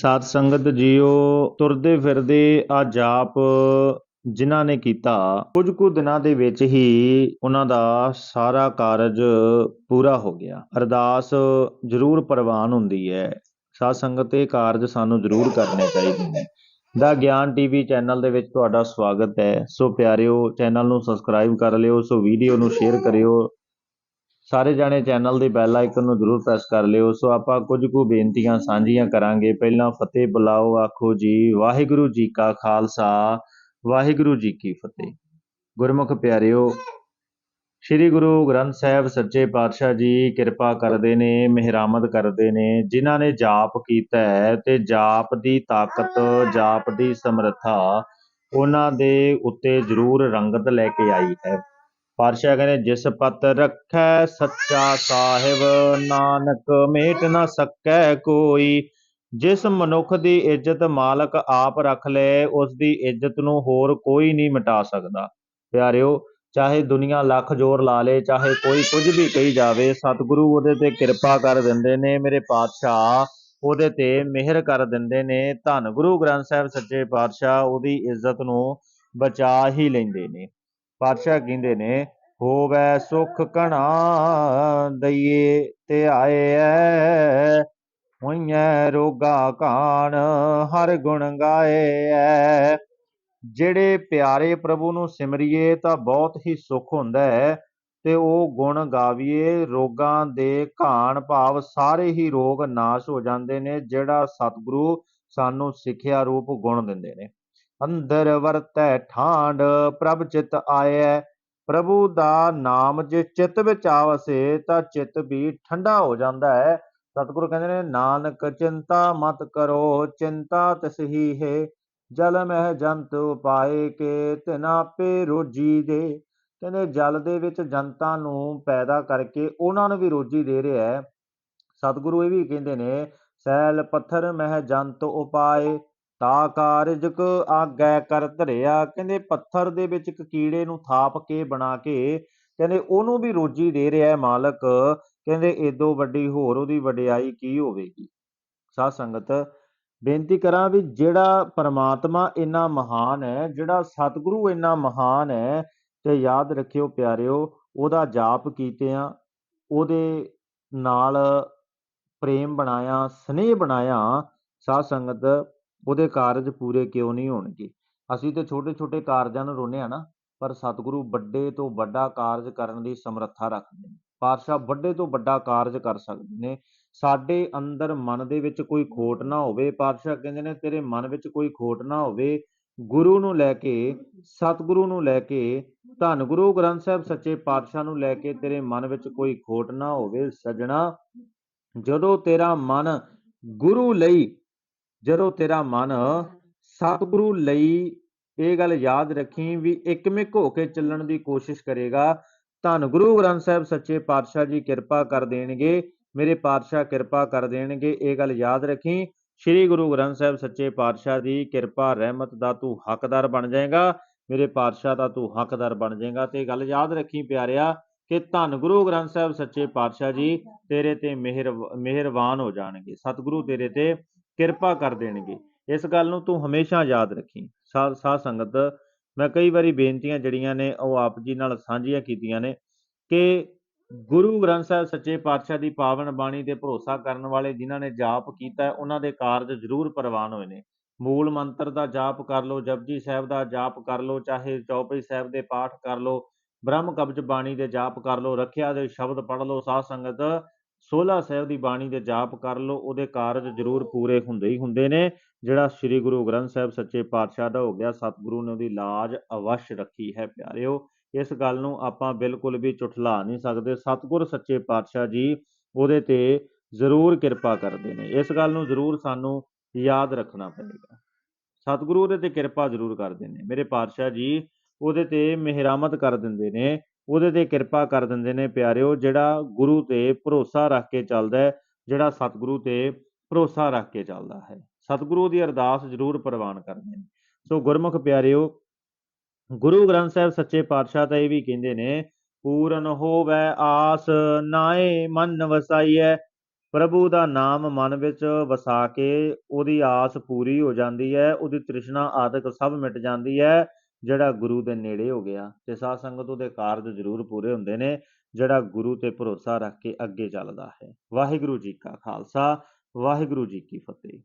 ਸਾਧ ਸੰਗਤ ਜੀਓ, ਤੁਰਦੇ ਫਿਰਦੇ ਆ ਜਾਪ ਜਿਨ੍ਹਾਂ ਨੇ ਕੀਤਾ, ਕੁਝ ਕੁ ਦਿਨਾਂ ਦੇ ਵਿੱਚ ਹੀ ਉਹਨਾਂ ਦਾ ਸਾਰਾ ਕਾਰਜ ਪੂਰਾ ਹੋ ਗਿਆ। ਅਰਦਾਸ ਜ਼ਰੂਰ ਪ੍ਰਵਾਨ ਹੁੰਦੀ ਹੈ। ਸਾਧ ਸੰਗਤ, ਇਹ ਕਾਰਜ ਸਾਨੂੰ ਜ਼ਰੂਰ ਕਰਨੇ ਚਾਹੀਦੇ ਨੇ। ਦਾ ਗਿਆਨ ਟੀਵੀ ਚੈਨਲ ਦੇ ਵਿੱਚ ਤੁਹਾਡਾ ਸਵਾਗਤ ਹੈ। ਸੋ ਪਿਆਰਿਓ, ਚੈਨਲ ਨੂੰ ਸਬਸਕ੍ਰਾਈਬ ਕਰ ਲਿਓ, ਸੋ ਵੀਡੀਓ ਨੂੰ ਸ਼ੇਅਰ ਕਰਿਓ। ਸਾਰੇ ਜਾਣੇ ਚੈਨਲ ਦੇ ਬੈਲ ਆਈਕਨ ਨੂੰ ਜ਼ਰੂਰ ਪ੍ਰੈਸ ਕਰ ਲਿਓ। ਸੋ ਆਪਾਂ ਕੁਝ ਕੁ ਬੇਨਤੀਆਂ ਸਾਂਝੀਆਂ ਕਰਾਂਗੇ। ਪਹਿਲਾਂ ਫਤਿਹ ਬੁਲਾਓ, ਆਖੋ ਜੀ, ਵਾਹਿਗੁਰੂ ਜੀ ਕਾ ਖਾਲਸਾ, ਵਾਹਿਗੁਰੂ ਜੀ ਕੀ ਫਤਿਹ। ਗੁਰਮੁਖ ਪਿਆਰਿਓ, ਸ੍ਰੀ ਗੁਰੂ ਗ੍ਰੰਥ ਸਾਹਿਬ ਸੱਚੇ ਪਾਤਸ਼ਾਹ ਜੀ ਕਿਰਪਾ ਕਰਦੇ ਨੇ, ਮਿਹਰਾਮਤ ਕਰਦੇ ਨੇ। ਜਿਨ੍ਹਾਂ ਨੇ ਜਾਪ ਕੀਤਾ ਹੈ ਤੇ ਜਾਪ ਦੀ ਤਾਕਤ, ਜਾਪ ਦੀ ਸਮਰੱਥਾ ਉਹਨਾਂ ਦੇ ਉੱਤੇ ਜ਼ਰੂਰ ਰੰਗਤ ਲੈ ਕੇ ਆਈ ਹੈ। ਪਾਤਸ਼ਾਹ ਕਹਿੰਦੇ, ਜਿਸ ਪਤ ਰੱਖੈ ਸੱਚਾ ਸਾਹਿਬ, ਨਾਨਕ ਮੇਟ ਨਾ ਸਕੈ ਕੋਈ। ਜਿਸ ਮਨੁੱਖ ਦੀ ਇੱਜ਼ਤ ਮਾਲਕ ਆਪ ਰੱਖ ਲੈ, ਉਸ ਦੀ ਇੱਜ਼ਤ ਨੂੰ ਹੋਰ ਕੋਈ ਨਹੀਂ ਮਿਟਾ ਸਕਦਾ। ਪਿਆਰਿਓ, ਚਾਹੇ ਦੁਨੀਆ ਲੱਖ ਜ਼ੋਰ ਲਾ ਲੇ, ਚਾਹੇ ਕੋਈ ਕੁਝ ਵੀ ਕਹੀ ਜਾਵੇ, ਸਤਿਗੁਰੂ ਉਹਦੇ ਤੇ ਕਿਰਪਾ ਕਰ ਦਿੰਦੇ ਨੇ, ਮੇਰੇ ਪਾਤਸ਼ਾਹ ਉਹਦੇ ਤੇ ਮਿਹਰ ਕਰ ਦਿੰਦੇ ਨੇ। ਧੰਨ ਗੁਰੂ ਗ੍ਰੰਥ ਸਾਹਿਬ ਸੱਚੇ ਪਾਤਸ਼ਾਹ ਉਹਦੀ ਇੱਜ਼ਤ ਨੂੰ ਬਚਾ ਹੀ ਲੈਂਦੇ ਨੇ। ਪਾਤਸ਼ਾਹ ਕਹਿੰਦੇ ਨੇ, ਹੋਵੇ ਸੁਖ ਕਣਾ ਦਈਏ ਤੇ ਆਏ ਐ, ਹੋਈਐ ਰੋਗਾ ਕਾਣ, ਹਰ ਗੁਣ ਗਾਏ ਐ। ਜਿਹੜੇ ਪਿਆਰੇ ਪ੍ਰਭੂ ਨੂੰ ਸਿਮਰਿਏ ਤਾਂ ਬਹੁਤ ਹੀ ਸੁਖ ਹੁੰਦਾ ਹੈ ਤੇ ਉਹ ਗੁਣ ਗਾਵੀਏ, ਰੋਗਾਂ ਦੇ ਘਾਣ ਭਾਵ ਸਾਰੇ ਹੀ ਰੋਗ ਨਾਸ਼ ਹੋ ਜਾਂਦੇ ਨੇ, ਜਿਹੜਾ ਸਤਿਗੁਰੂ ਸਾਨੂੰ ਸਿੱਖਿਆ ਰੂਪ ਗੁਣ ਦਿੰਦੇ ਨੇ। ਅੰਦਰ ਵਰਤੈ ਠਾਂਡ ਪ੍ਰਭ ਚਿਤ ਆਇਐ। ਪ੍ਰਭੂ ਦਾ ਨਾਮ ਜੇ ਚਿੱਤ ਵਿੱਚ ਆਵਸੇ, ਤਾਂ ਚਿੱਤ ਵੀ ਠੰਡਾ ਹੋ ਜਾਂਦਾ ਹੈ। ਸਤਿਗੁਰੂ ਕਹਿੰਦੇ ਨੇ, ਨਾਨਕ ਚਿੰਤਾ ਮਤ ਕਰੋ, ਚਿੰਤਾ ਤਿਸ ਹੈ ਜਲ ਮਹਿ ਜੰਤ ਉਪਾਏ ਕੇ, ਤਿਨਾ ਪੇ ਰੋਜੀ ਦੇ। ਕਹਿੰਦੇ, ਜਲ ਦੇ ਵਿੱਚ ਜਨਤਾ ਨੂੰ ਪੈਦਾ ਕਰਕੇ ਉਹਨਾਂ ਨੂੰ ਵੀ ਰੋਜੀ ਦੇ ਰਿਹਾ ਹੈ। ਸਤਿਗੁਰੂ ਇਹ ਵੀ ਕਹਿੰਦੇ ਨੇ, ਸੈਲ ਪੱਥਰ ਮਹਿ ਜੰਤ ਉਪਾਏ। ਤਾ ਕਾਰਜਕ ਆਗੈ ਕਰ ਧਰਿਆ। ਕਹਿੰਦੇ ਪੱਥਰ ਦੇ ਵਿੱਚ ਇੱਕ ਕੀੜੇ ਨੂੰ ਥਾਪ ਕੇ ਬਣਾ ਕੇ ਕਹਿੰਦੇ ਉਹਨੂੰ ਵੀ ਰੋਜੀ ਦੇ ਰਿਹਾ ਹੈ ਮਾਲਕ। ਕਹਿੰਦੇ ਏਦੋ ਵੱਡੀ ਹੋਰ ਉਹਦੀ ਵਡਿਆਈ ਕੀ ਹੋਵੇਗੀ? ਸਾਧ ਸੰਗਤ, ਬੇਨਤੀ ਕਰਾਂ ਵੀ ਜਿਹੜਾ ਪਰਮਾਤਮਾ ਇੰਨਾ ਮਹਾਨ ਹੈ, ਜਿਹੜਾ ਸਤਿਗੁਰੂ ਇੰਨਾ ਮਹਾਨ ਹੈ ਤੇ ਯਾਦ ਰੱਖਿਓ ਪਿਆਰਿਓ, ਉਹਦਾ ਜਾਪ ਕੀਤੇ ਆ ਉਹਦੇ ਨਾਲ ਪ੍ਰੇਮ ਬਣਾਇਆ, ਸਨੇਹ ਬਣਾਇਆ, ਸਾਧ ਸੰਗਤ ਉਹਦੇ ਕਾਰਜ ਪੂਰੇ ਕਿਉਂ ਨਹੀਂ ਹੋਣਗੇ? ਅਸੀਂ ਤੇ ਛੋਟੇ ਛੋਟੇ ਕਾਰਜਾਂ ਨੂੰ ਰੋਨੇ ਆ ਨਾ, ਪਰ ਸਤਿਗੁਰੂ ਵੱਡੇ ਤੋਂ ਵੱਡਾ ਕਾਰਜ ਕਰਨ ਦੀ ਸਮਰੱਥਾ ਰੱਖਦੇ ਨੇ। ਪਾਤਸ਼ਾਹ ਵੱਡੇ ਤੋਂ ਵੱਡਾ ਕਾਰਜ ਕਰ ਸਕਦੇ ਨੇ। ਸਾਡੇ ਅੰਦਰ ਮਨ ਦੇ ਵਿੱਚ ਕੋਈ ਖੋਟ ਨਾ ਹੋਵੇ। ਪਾਤਸ਼ਾਹ ਕਹਿੰਦੇ ਨੇ, ਤੇਰੇ ਮਨ ਵਿੱਚ ਕੋਈ ਖੋਟ ਨਾ ਹੋਵੇ। ਗੁਰੂ ਨੂੰ ਲੈ ਕੇ, ਸਤਿਗੁਰੂ ਨੂੰ ਲੈ ਕੇ, ਧੰਨ ਗੁਰੂ ਗ੍ਰੰਥ ਸਾਹਿਬ ਸੱਚੇ ਪਾਤਸ਼ਾਹ ਨੂੰ ਲੈ ਕੇ ਤੇਰੇ ਮਨ ਵਿੱਚ ਕੋਈ ਖੋਟ ਨਾ ਹੋਵੇ, ਸਜਣਾ। ਜਦੋਂ ਤੇਰਾ ਮਨ ਗੁਰੂ ਲਈ ਜਦੋਂ ਤੇਰਾ ਮਨ ਸਤਿਗੁਰੂ ਲਈ ਇਹ ਗੱਲ ਯਾਦ ਰੱਖੀ ਵੀ ਇੱਕਮਿਕ ਹੋ ਕੇ ਚੱਲਣ ਦੀ ਕੋਸ਼ਿਸ਼ ਕਰੇਗਾ, ਧੰਨ ਗੁਰੂ ਗ੍ਰੰਥ ਸਾਹਿਬ ਸੱਚੇ ਪਾਤਸ਼ਾਹ ਜੀ ਕਿਰਪਾ ਕਰ ਦੇਣਗੇ, ਮੇਰੇ ਪਾਤਸ਼ਾਹ ਕਿਰਪਾ ਕਰ ਦੇਣਗੇ, ਇਹ ਗੱਲ ਯਾਦ ਰੱਖੀ, ਸ੍ਰੀ ਗੁਰੂ ਗ੍ਰੰਥ ਸਾਹਿਬ ਸੱਚੇ ਪਾਤਸ਼ਾਹ ਦੀ ਕਿਰਪਾ, ਰਹਿਮਤ ਦਾ ਤੂੰ ਹੱਕਦਾਰ ਬਣ ਜਾਏਗਾ, ਮੇਰੇ ਪਾਤਸ਼ਾਹ ਦਾ ਤੂੰ ਹੱਕਦਾਰ ਬਣ ਜਾਏਗਾ, ਤੇ ਗੱਲ ਯਾਦ ਰੱਖੀ ਪਿਆਰਿਆ ਕਿ ਧੰਨ ਗੁਰੂ ਗ੍ਰੰਥ ਸਾਹਿਬ ਸੱਚੇ ਪਾਤਸ਼ਾਹ ਜੀ ਤੇਰੇ ਤੇ ਮਿਹਰ ਮਿਹਰਬਾਨ ਹੋ ਜਾਣਗੇ, ਸਤਿਗੁਰੂ ਤੇਰੇ ਤੇ ਕਿਰਪਾ ਕਰ ਦੇਣਗੇ। ਇਸ ਗੱਲ ਨੂੰ ਤੂੰ ਹਮੇਸ਼ਾ ਯਾਦ ਰੱਖੀ। ਸਾਧ ਸਾਧ ਸੰਗਤ, ਮੈਂ ਕਈ ਵਾਰੀ ਬੇਨਤੀਆਂ ਜਿਹੜੀਆਂ ਨੇ, ਉਹ ਆਪ ਜੀ ਨਾਲ ਸਾਂਝੀਆਂ ਕੀਤੀਆਂ ਨੇ ਕਿ ਗੁਰੂ ਗ੍ਰੰਥ ਸਾਹਿਬ ਸੱਚੇ ਪਾਤਸ਼ਾਹ ਦੀ ਪਾਵਨ ਬਾਣੀ ਤੇ ਭਰੋਸਾ ਕਰਨ ਵਾਲੇ ਜਿਨ੍ਹਾਂ ਨੇ ਜਾਪ ਕੀਤਾ, ਉਹਨਾਂ ਦੇ ਕਾਰਜ ਜ਼ਰੂਰ ਪ੍ਰਵਾਨ ਹੋਏ ਨੇ। ਮੂਲ ਮੰਤਰ ਦਾ ਜਾਪ ਕਰ ਲਓ, ਜਪਜੀ ਸਾਹਿਬ ਦਾ ਜਾਪ ਕਰ ਲਓ, ਚਾਹੇ ਚੌਪਈ ਸਾਹਿਬ ਦੇ ਪਾਠ ਕਰ ਲਓ, ਬ੍ਰਹਮ ਕਬਜ ਬਾਣੀ ਦੇ ਜਾਪ ਕਰ ਲਓ, ਰੱਖਿਆ ਦੇ ਸ਼ਬਦ ਪੜ੍ਹ ਲਓ, ਸਾਧ ਸੰਗਤ 16 ਸਾਹਿਬ ਦੀ ਬਾਣੀ ਦੇ ਜਾਪ ਕਰ ਲਓ, ਉਹਦੇ ਕਾਰਜ ਜ਼ਰੂਰ ਪੂਰੇ ਹੁੰਦੇ ਹੀ ਹੁੰਦੇ ਨੇ। ਜਿਹੜਾ ਸ੍ਰੀ ਗੁਰੂ ਗ੍ਰੰਥ ਸਾਹਿਬ ਸੱਚੇ ਪਾਤਸ਼ਾਹ ਦਾ ਹੋ ਗਿਆ, ਸਤਿਗੁਰੂ ਨੇ ਉਹਦੀ ਲਾਜ ਅਵਸ਼ ਰੱਖੀ ਹੈ ਪਿਆਰਿਓ। ਇਸ ਗੱਲ ਨੂੰ ਆਪਾਂ ਬਿਲਕੁਲ ਵੀ ਝੁਠਲਾ ਨਹੀਂ ਸਕਦੇ। ਸਤਿਗੁਰ ਸੱਚੇ ਪਾਤਸ਼ਾਹ ਜੀ ਉਹਦੇ ਤੇ ਜ਼ਰੂਰ ਕਿਰਪਾ ਕਰਦੇ ਨੇ। ਇਸ ਗੱਲ ਨੂੰ ਜ਼ਰੂਰ ਸਾਨੂੰ ਯਾਦ ਰੱਖਣਾ ਪਏਗਾ। ਸਤਿਗੁਰੂ ਉਹਦੇ ਤੇ ਕਿਰਪਾ ਜ਼ਰੂਰ ਕਰਦੇ ਨੇ। ਮੇਰੇ ਪਾਤਸ਼ਾਹ ਜੀ ਉਹਦੇ ਤੇ ਮਿਹਰਾਮਤ ਕਰ ਦਿੰਦੇ ਨੇ। ਉਹਦੇ ਤੇ ਕਿਰਪਾ ਕਰ ਦਿੰਦੇ ਨੇ ਪਿਆਰਿਓ, ਜਿਹੜਾ ਗੁਰੂ ਤੇ ਭਰੋਸਾ ਰੱਖ ਕੇ ਚੱਲਦਾ ਹੈ, ਜਿਹੜਾ ਸਤਿਗੁਰੂ ਤੇ ਭਰੋਸਾ ਰੱਖ ਕੇ ਚੱਲਦਾ ਹੈ। ਸਤਿਗੁਰੂ ਦੀ ਅਰਦਾਸ ਜ਼ਰੂਰ ਪ੍ਰਵਾਨ ਕਰਦੇ ਨੇ। ਸੋ ਗੁਰਮੁਖ ਪਿਆਰਿਓ, ਗੁਰੂ ਗ੍ਰੰਥ ਸਾਹਿਬ ਸੱਚੇ ਪਾਤਸ਼ਾਹ ਤਾਂ ਇਹ ਵੀ ਕਹਿੰਦੇ ਨੇ, ਪੂਰਨ ਹੋਵੇ ਆਸ ਨਾਏ ਮਨ ਵਸਾਈਐ। ਪ੍ਰਭੂ ਦਾ ਨਾਮ ਮਨ ਵਿੱਚ ਵਸਾ ਕੇ ਉਹਦੀ ਆਸ ਪੂਰੀ ਹੋ ਜਾਂਦੀ ਹੈ, ਉਹਦੀ ਤ੍ਰਿਸ਼ਨਾ ਆਦਿਕ ਸਭ ਮਿਟ ਜਾਂਦੀ ਹੈ। ਜਿਹੜਾ ਗੁਰੂ ਦੇ ਨੇੜੇ ਹੋ ਗਿਆ ਤੇ ਸਾਧ ਸੰਗਤ ਉਹਦੇ ਕਾਰਜ ਜ਼ਰੂਰ ਪੂਰੇ ਹੁੰਦੇ ਨੇ, ਜਿਹੜਾ ਗੁਰੂ ਤੇ ਭਰੋਸਾ ਰੱਖ ਕੇ ਅੱਗੇ ਚੱਲਦਾ ਹੈ। ਵਾਹਿਗੁਰੂ ਜੀ ਕਾ ਖਾਲਸਾ, ਵਾਹਿਗੁਰੂ ਜੀ ਕੀ ਫਤਿਹ।